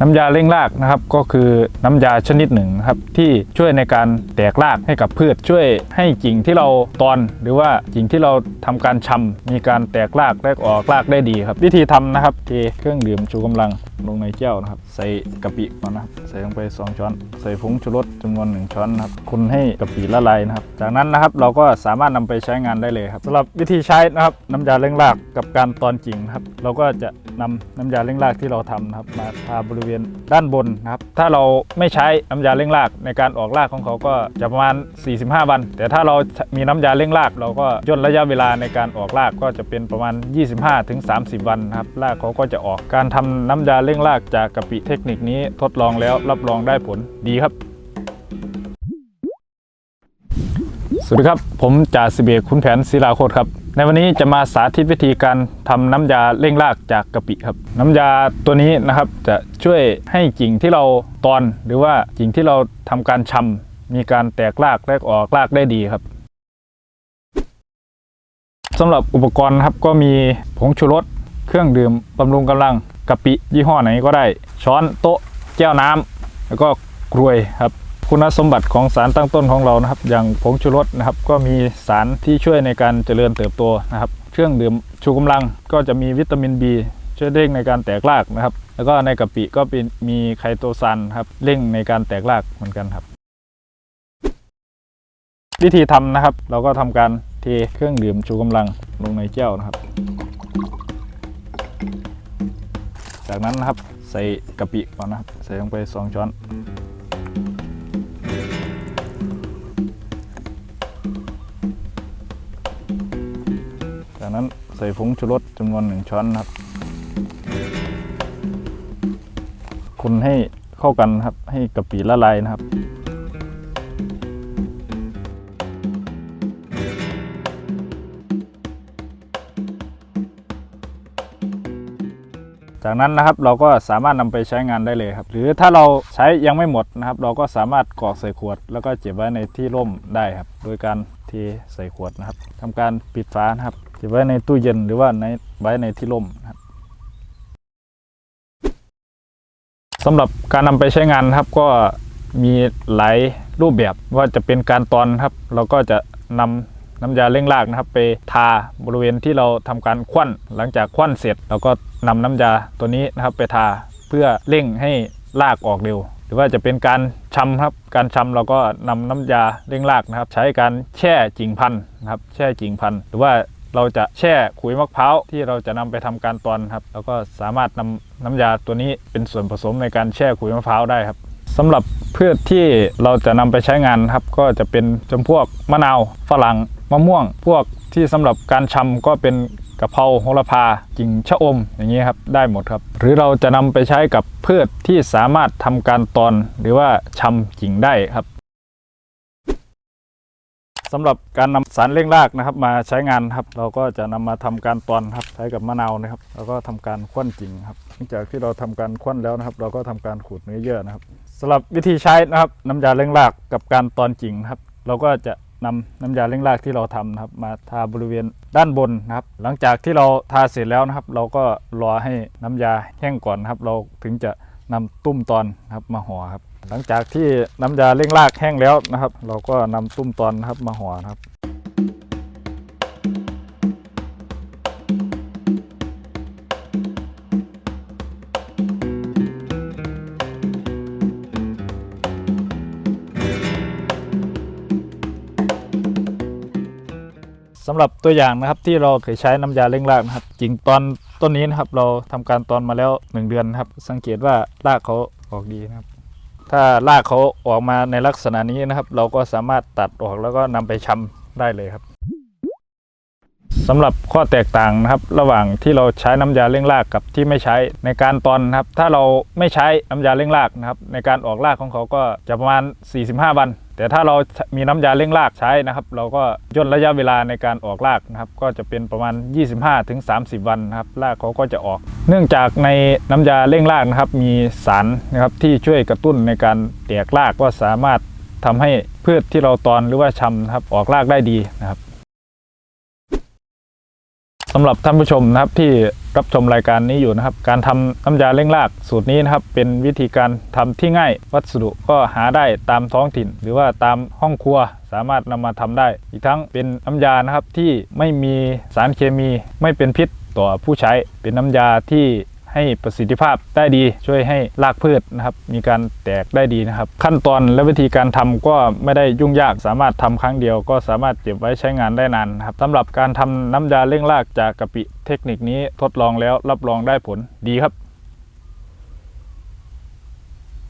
น้ำยาเร่งรากนะครับก็คือน้ำยาชนิดหนึ่งครับที่ช่วยในการแตกรากให้กับพืช ช่วยให้กิ่งที่เราตอนหรือว่ากิ่งที่เราทำการชำมีการแตกรากและออกรากได้ดีครับ วิธีทำนะครับเทเครื่องดื่มชูกำลังลงในแก้วนะครับ ใส่กะปิก่อนนะครับใส่ลงไป 2 ช้อน ใส่ผงชูรสจำนวน 1 ช้อนนะครับคนให้กะปิละลายนะครับ จากนั้นนะครับเราก็สามารถนำไปใช้งานได้เลยครับสำหรับวิธีใช้นะครับน้ำยาเร่งรากกับการตอนกิ่งครับเราก็จะ นำน้ำยาเร่งรากที่เราทำนะครับมาทาบริเวณด้านบนนะครับ ถ้าเราไม่ใช้น้ำยาเร่งรากในการออกรากของเขาก็จะประมาณ 45 วัน แต่ถ้าเรามีน้ำยาเร่งราก เราก็ย่นระยะเวลาในการออกรากก็จะเป็นประมาณ 25-30 วันนะครับรากเขาก็จะออกการทำน้ำยาเร่งรากจากกะปิเทคนิคนี้ทดลองแล้วรับรองได้ผลดีครับสวัสดีครับ ผมจ่าสิเอกคุณแผนศิลาโคตรครับ ในวันนี้จะมาสาธิตวิธีการทำน้ำยาเร่งรากจากกะปิครับ น้ำยาตัวนี้นะครับจะช่วยให้กิ่งที่เราตอนหรือว่ากิ่งที่เราทำการชำมีการแตกรากและออกรากได้ดีครับสำหรับอุปกรณ์ครับก็มีผงชูรสเครื่องดื่มบำรุงกำลังกะปิยี่ห้อไหนก็ได้ ช้อนโต๊ะ แก้วน้ำแล้วก็กรวยครับ คุณสมบัติของสารตั้งต้นของเรานะครับ อย่างผงชูรสนะครับ ก็มีสารที่ช่วยในการเจริญเติบโตนะครับ เครื่องดื่มชูกำลังก็จะมีวิตามิน B ช่วยเร่งในการแตกรากนะครับ แล้วก็ในกะปิก็เป็นมีไคโตซานครับเร่งในการแตกรากเหมือนกันครับ วิธีทำนะครับ เราก็ทำการเทเครื่องดื่มชูกำลังลงในแก้วนะครับ จากนั้นนะครับใส่กะปิก่อนนะครับ ใส่ลงไป 2 ช้อน จากนั้นใส่ผงชูรสจำนวนหนึ่งช้อนครับ คนให้เข้ากันครับให้กะปิละลายนะครับ จากนั้นนะครับเราก็สามารถนำไปใช้งานได้เลยครับ หรือถ้าเราใช้ยังไม่หมดนะครับ เราก็สามารถกรอกใส่ขวด แล้วก็เก็บไว้ในที่ร่มได้ครับ โดยการเทใส่ขวดนะครับทำการปิดฝานะครับ ไว้ในตู้เย็นหรือว่าในไว้ในที่ร่มครับสำหรับการนำไปใช้งานครับก็มีหลายรูปแบบว่าจะเป็นการตอนครับ เราก็จะนำน้ำยาเร่งรากนะครับ ไปทาบริเวณที่เราทำการควันหลังจากควันเสร็จเราก็นำน้ำยาตัวนี้นะครับ ไปทาเพื่อเร่งให้รากออกเร็ว หรือว่าจะเป็นการชำครับ การชำเราก็นำน้ำยาเร่งรากนะครับ ใช้การแช่กิ่งพันธุ์นะครับ แช่กิ่งพันธุ์หรือว่า เราจะแช่ขุยมะพร้าวที่เราจะนำไปทำการตอนครับ แล้วก็สามารถนำน้ำยาตัวนี้เป็นส่วนผสมในการแช่ขุยมะพร้าวได้ครับสำหรับพืชที่เราจะนำไปใช้งานครับ ก็จะเป็นจำพวกมะนาวฝรั่งมะม่วง พวกที่สำหรับการชำก็เป็นกะเพราโหระพากิ่งชะอมอย่างนี้ครับได้หมดครับ หรือเราจะนำไปใช้กับพืชที่สามารถทำการตอนหรือว่าชำกิ่งได้ครับ สำหรับการนำสารเร่งรากนะครับ มาใช้งานครับ เราก็จะนำมาทำการตอนครับใช้กับมะนาวนะครับ แล้วก็ทำการคว้นกิ่งครับหลังจากที่เราทำการคว้นแล้วนะครับ เราก็ทำการขูดเนื้อเยื่อนะครับสำหรับวิธีใช้นะครับน้ำยาเร่งรากกับการตอนกิ่งครับ เราก็จะนำน้ำยาเร่งรากที่เราทำนะครับ มาทาบริเวณด้านบนนะครับ หลังจากที่เราทาเสร็จแล้วนะครับ เราก็รอให้น้ำยาแห้งก่อนนะครับ เราถึงจะนำตุ้มตอนนะครับมาห่อครับ หลังจากที่น้ำยาเร่งรากแห้งแล้วนะครับ เราก็นำตุ้มตอนนะครับมาห่อนะครับสำหรับตัวอย่างนะครับที่เราเคยใช้น้ำยาเร่งรากนะครับกิ่งตอนต้นนี้นะครับเราทำการตอนมาแล้ว 1 เดือนนะครับ สังเกตว่ารากเขาออกดีนะครับ ถ้ารากเขาออกมาในลักษณะนี้นะครับ เราก็สามารถตัดออกแล้วก็นำไปชำได้เลยครับสำหรับข้อแตกต่างนะครับ ระหว่างที่เราใช้น้ำยาเร่งรากกับที่ไม่ใช้ในการตอนนะครับ ถ้าเราไม่ใช้น้ำยาเร่งรากนะครับ ในการออกรากของเขาก็จะประมาณ 45 วัน แต่ถ้าเรามีน้ำยาเร่งรากใช้นะครับ เราก็ย่นระยะเวลาในการออกรากนะครับ ก็จะเป็นประมาณ 25-30 วันนะครับรากเขาก็จะออก เนื่องจากในน้ำยาเร่งรากนะครับ มีสารนะครับที่ช่วยกระตุ้นในการแตกรากก็สามารถทำให้พืชที่เราตอนหรือว่าชำนะครับออกรากได้ดีนะครับ สำหรับท่านผู้ชมนะครับที่รับชมรายการนี้อยู่นะครับ การทำน้ำยาเร่งรากสูตรนี้นะครับ เป็นวิธีการทำที่ง่าย วัสดุก็หาได้ตามท้องถิ่น หรือว่าตามห้องครัวสามารถนำมาทำได้ อีกทั้งเป็นน้ำยานะครับที่ไม่มีสารเคมี ไม่เป็นพิษต่อผู้ใช้เป็นน้ำยาที่ ให้ประสิทธิภาพได้ดี ช่วยให้รากพืชนะครับมีการแตกได้ดีนะครับ ขั้นตอนและวิธีการทำก็ไม่ได้ยุ่งยากสามารถทำครั้งเดียว ก็สามารถเก็บไว้ใช้งานได้นานนะครับสำหรับการทำน้ำยาเร่งรากจากกะปิเทคนิคนี้ทดลองแล้วรับรองได้ผลดีครับ